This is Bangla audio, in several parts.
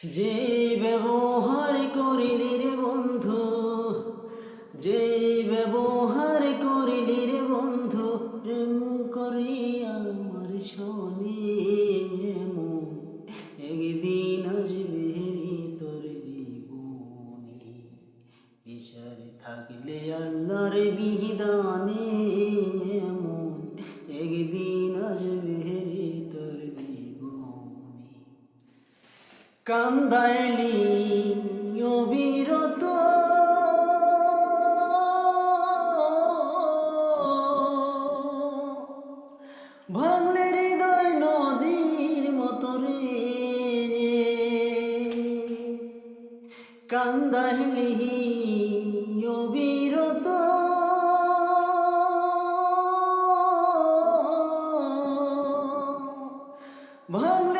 যে ব্যবহার করিলি রে বন্ধু, যে ব্যবহার করিলি রে বন্ধু, প্রেম করি আমার শোনে একদিন আসবে তোর জীবনে বিচার থাকলে আল্লাহর বিধানে। কান্দাইলি অবিরত ভাঙলে হৃদয় নদীর মতো রে। কান্দাইলি অবিরত ভাঙলে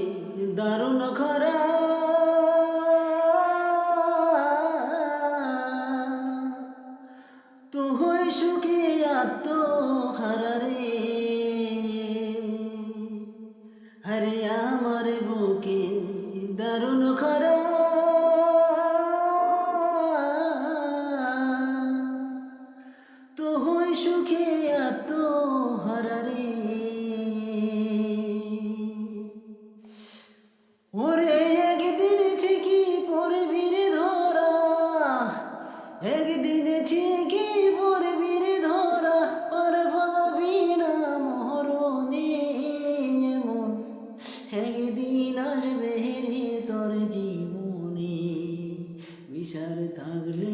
দারুণ খরা তুই সুখে আত্মহারা রে। হরে আমার বুকে দারুণ খরা তুই সুখে আত্মহারা রে। দিশার থাকলে